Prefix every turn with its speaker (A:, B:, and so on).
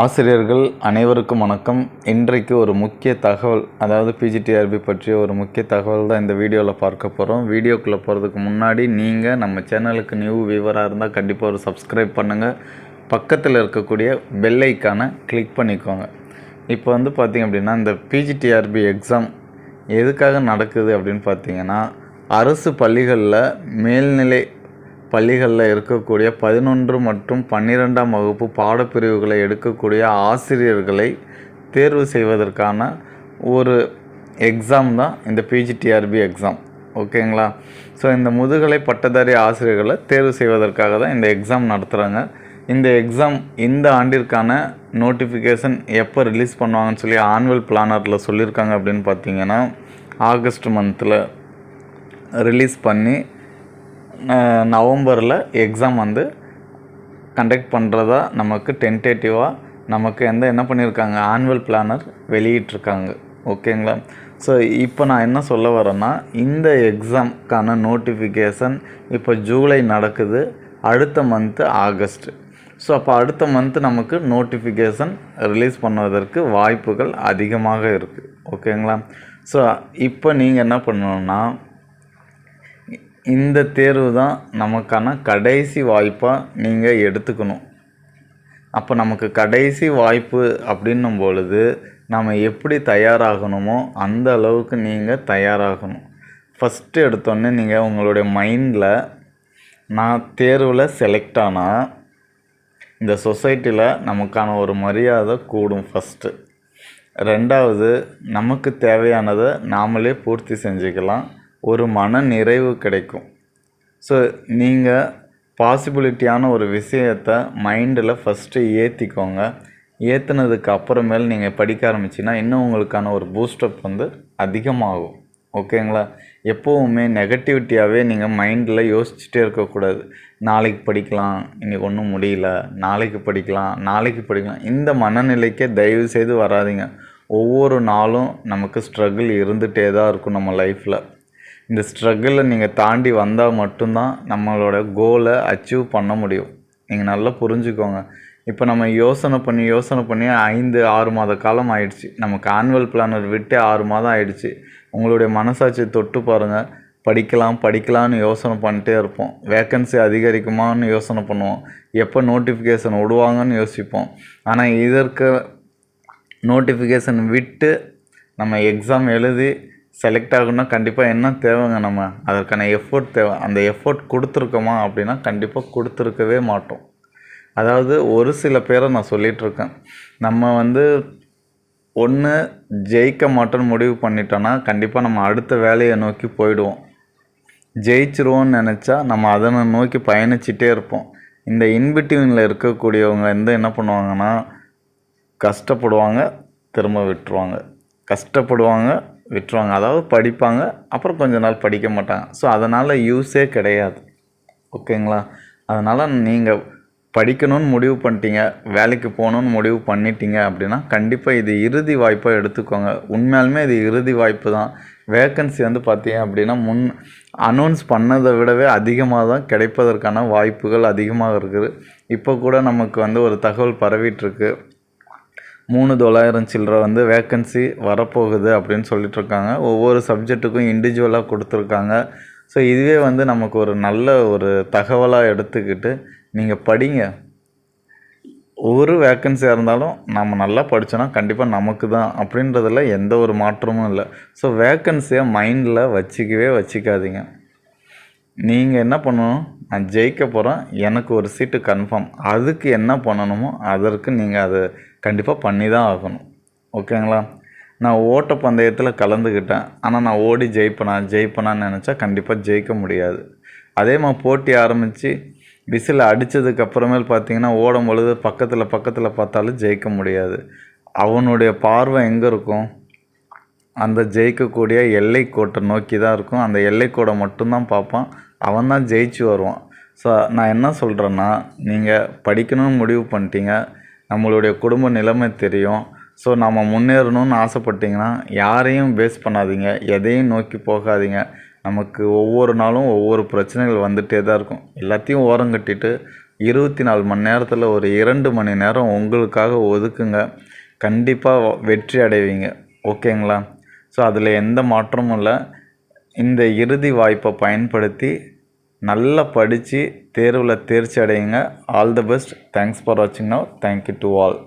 A: ஆசிரியர்கள் அனைவருக்கும் வணக்கம். இன்றைக்கு ஒரு முக்கிய தகவல் அதாவது பிஜிடிஆர்பி பற்றிய ஒரு முக்கிய தகவல் தான் இந்த வீடியோவில் பார்க்க போகிறோம் வீடியோக்குள்ளே போகிறதுக்கு முன்னாடி நீங்கள் நம்ம சேனலுக்கு நியூ வியூவராக இருந்தால் கண்டிப்பாக ஒரு சப்ஸ்கிரைப் பண்ணுங்கள் பக்கத்தில் இருக்கக்கூடிய பெல்லைக்கான கிளிக் பண்ணிக்கோங்க. இப்போ வந்து பார்த்திங்க அப்படின்னா இந்த பிஜிடிஆர்பி எக்ஸாம் எதுக்காக நடக்குது அப்படின்னு பார்த்தீங்கன்னா அரசு பள்ளிகளில் மேல்நிலை பள்ளிகளில் இருக்கக்கூடிய பதினொன்று மற்றும் பன்னிரெண்டாம் வகுப்பு பாடப்பிரிவுகளை எடுக்கக்கூடிய ஆசிரியர்களை தேர்வு செய்வதற்கான ஒரு எக்ஸாம் தான் இந்த பிஜிடிஆர்பி எக்ஸாம் ஓகேங்களா ஸோ இந்த முதுகலை பட்டதாரி ஆசிரியர்களை தேர்வு செய்வதற்காக தான் இந்த எக்ஸாம் நடத்துகிறாங்க இந்த எக்ஸாம் இந்த ஆண்டிற்கான நோட்டிஃபிகேஷன் எப்போ ரிலீஸ் பண்ணுவாங்கன்னு சொல்லி ஆனுவல் பிளானரில் சொல்லியிருக்காங்க அப்படின்னு பார்த்தீங்கன்னா ஆகஸ்ட் மந்தில் ரிலீஸ் பண்ணி நவம்பரில் எக்ஸாம் வந்து கண்டக்ட் பண்ணுறதா நமக்கு டென்டேட்டிவாக நமக்கு எந்த என்ன பண்ணியிருக்காங்க ஆனுவல் பிளானர் வெளியிட்டிருக்காங்க. ஓகேங்களா ஸோ இப்போ நான் என்ன சொல்ல வரேன்னா இந்த எக்ஸாம்க்கான நோட்டிஃபிகேஷன் இப்போ ஜூலை நடக்குது அடுத்த மந்த்து ஆகஸ்ட். ஸோ அப்போ அடுத்த மந்த்து நமக்கு நோட்டிஃபிகேஷன் ரிலீஸ் பண்ணுவதற்கு வாய்ப்புகள் அதிகமாக இருக்குது ஓகேங்களா ஸோ இப்போ நீங்கள் என்ன பண்ணணுன்னா இந்த தேர்வு தான் நமக்கான கடைசி வாய்ப்பாக நீங்கள் எடுத்துக்கணும். அப்போ நமக்கு கடைசி வாய்ப்பு அப்படின்னும் பொழுது நம்ம எப்படி தயாராகணுமோ அந்த அளவுக்கு நீங்கள் தயாராகணும். ஃபஸ்ட்டு எடுத்தோடனே நீங்கள் உங்களுடைய மைண்டில் நான் தேர்வில் செலக்ட் ஆனால் இந்த சொசைட்டியில் நமக்கான ஒரு மரியாதை கூடும் ஃபஸ்ட்டு ரெண்டாவது நமக்கு தேவையானதை நாமளே பூர்த்தி செஞ்சுக்கலாம். ஒரு மன நிறைவு கிடைக்கும். ஸோ நீங்கள் பாசிபிலிட்டியான ஒரு விஷயத்தை மைண்டில் ஃபஸ்ட்டு ஏற்றிக்கோங்க ஏற்றுனதுக்கு அப்புறமேல் நீங்கள் படிக்க ஆரம்பிச்சிங்கன்னா இன்னும் உங்களுக்கான ஒரு பூஸ்டப் வந்து அதிகமாகும். ஓகேங்களா? எப்போவுமே நெகட்டிவிட்டியாகவே நீங்கள் மைண்டில் யோசிச்சுட்டே இருக்கக்கூடாது. நாளைக்கு படிக்கலாம் இன்றைக்கி ஒன்றும் முடியல நாளைக்கு படிக்கலாம் நாளைக்கு படிக்கலாம். இந்த மனநிலைக்கே தயவு செய்து வராதிங்க. ஒவ்வொரு நாளும் நமக்கு ஸ்ட்ரகிள் இருந்துகிட்டே தான் இருக்கும் நம்ம லைஃப்பில் இந்த ஸ்ட்ரகிளை நீங்கள் தாண்டி வந்தால் மட்டும்தான் நம்மளோட கோலை அச்சீவ் பண்ண முடியும். நீங்கள் நல்லா புரிஞ்சுக்கோங்க. இப்போ நம்ம யோசனை பண்ணி யோசனை பண்ணி ஐந்து ஆறு மாத காலம் ஆயிடுச்சு. நமக்கு ஆனுவல் பிளானர் விட்டு ஆறு மாதம் ஆயிடுச்சு. உங்களுடைய மனசாட்சியை தொட்டு பாருங்கள் படிக்கலாம் படிக்கலாம்னு யோசனை பண்ணிட்டே இருப்போம். வேக்கன்சி அதிகரிக்குமான்னு யோசனை பண்ணுவோம். எப்போ நோட்டிஃபிகேஷன் விடுவாங்கன்னு யோசிப்போம். ஆனால் இதற்கு நோட்டிஃபிகேஷன் விட்டு நம்ம எக்ஸாம் எழுதி செலக்ட் ஆகணும்னா கண்டிப்பாக என்ன தேவைங்க நம்ம? அதற்கான எஃபோர்ட் தேவை. அந்த எஃபோர்ட் கொடுத்துருக்கோமா அப்படின்னா கண்டிப்பாக கொடுத்துருக்கவே மாட்டோம். அதாவது ஒரு சில பேரை நான் சொல்லிகிட்ருக்கேன் நம்ம வந்து ஒன்று ஜெயிக்க மாட்டோன்னு முடிவு பண்ணிட்டோன்னா கண்டிப்பாக நம்ம அடுத்த வேலையை நோக்கி போயிடுவோம். ஜெயிச்சிருவோன்னு நினச்சா நம்ம அதனை நோக்கி பயணிச்சிட்டே இருப்போம். இந்த இன்பிட்வீனில் இருக்கக்கூடியவங்க வந்து என்ன பண்ணுவாங்கன்னா கஷ்டப்படுவாங்க திரும்ப விட்டுருவாங்க. கஷ்டப்படுவாங்க விட்டுருவாங்க. அதாவது படிப்பாங்க அப்புறம் கொஞ்ச நாள் படிக்க மாட்டாங்க. ஸோ அதனால் யூஸே கிடையாது. ஓகேங்களா அதனால் நீங்கள் படிக்கணும்னு முடிவு பண்ணிட்டீங்க வேலைக்கு போகணுன்னு முடிவு பண்ணிட்டீங்க அப்படின்னா கண்டிப்பாக இது இறுதி வாய்ப்பாக எடுத்துக்கோங்க. உண்மையாலுமே இது இறுதி வாய்ப்பு தான். வேக்கன்சி வந்து பார்த்தீங்க அப்படின்னா முன் அனௌன்ஸ் பண்ணதை விடவே அதிகமாக தான் கிடைப்பதற்கான வாய்ப்புகள் அதிகமாக இருக்குது. இப்போ கூட நமக்கு வந்து ஒரு தகவல் பரவிட்டுருக்கு மூணு தொள்ளாயிரம் சில்லற வந்து வேக்கன்சி வரப்போகுது அப்படின்னு சொல்லிட்டுருக்காங்க. ஒவ்வொரு சப்ஜெக்ட்டுக்கும் இண்டிவிஜுவலாக கொடுத்துருக்காங்க. ஸோ இதுவே வந்து நமக்கு ஒரு நல்ல ஒரு தகவலாக எடுத்துக்கிட்டு நீங்கள் படிங்க. ஒரு வேக்கன்சியாக இருந்தாலும் நம்ம நல்லா படித்தோன்னா கண்டிப்பாக நமக்கு தான் அப்படின்றதில் எந்த ஒரு மாற்றமும் இல்லை. ஸோ வேக்கன்சியை மைண்டில் வச்சிக்கவே வச்சிக்காதீங்க. நீங்கள் என்ன பண்ணணும்? நான் ஜெயிக்க போகிறேன் எனக்கு ஒரு சீட்டு கன்ஃபார்ம் அதுக்கு என்ன பண்ணணுமோ அதற்கு நீங்கள் அதை கண்டிப்பாக பண்ணி தான் ஆகணும். ஓகேங்களா? நான் ஓட்ட பந்தயத்தில் கலந்துக்கிட்டேன் ஆனால் நான் ஓடி ஜெயிப்பேனா ஜெயிப்பேனான்னு நினச்சா கண்டிப்பாக ஜெயிக்க முடியாது. அதே மாதிரி போட்டி ஆரம்பித்து விசில் அடித்ததுக்கு அப்புறமேல் பார்த்தீங்கன்னா ஓடும் பொழுது பக்கத்தில் பக்கத்தில் பார்த்தாலும் ஜெயிக்க முடியாது. அவனுடைய பார்வை எங்கே இருக்கும்? அந்த ஜெயிக்கக்கூடிய எல்லைக்கோட்டை நோக்கி தான் இருக்கும். அந்த எல்லை மட்டும்தான் பார்ப்பான். அவன் தான் ஜெயிச்சு வருவான். ஸோ நான் என்ன சொல்கிறேன்னா நீங்கள் படிக்கணும்னு முடிவு பண்ணிட்டீங்க. நம்மளுடைய குடும்ப நிலைமை தெரியும். ஸோ நம்ம முன்னேறணும்னு ஆசைப்பட்டீங்கன்னா யாரையும் பேஸ் பண்ணாதீங்க. எதையும் நோக்கி போகாதீங்க. நமக்கு ஒவ்வொரு நாளும் ஒவ்வொரு பிரச்சனைகள் வந்துகிட்டே தான் இருக்கும். எல்லாத்தையும் ஓரம் கட்டிட்டு இருபத்தி நாலு மணி நேரத்தில் ஒரு இரண்டு மணி நேரம் உங்களுக்காக ஒதுக்குங்க. கண்டிப்பாக வெற்றி அடைவீங்க. ஓகேங்களா? ஸோ அதில் எந்த மாற்றமும் இல்லை. இந்த இறுதி வாய்ப்பை பயன்படுத்தி நல்லா படித்து தேர்வில் தேர்ச்சி அடையுங்க. All the best thanks for வாட்சிங் now thank you to all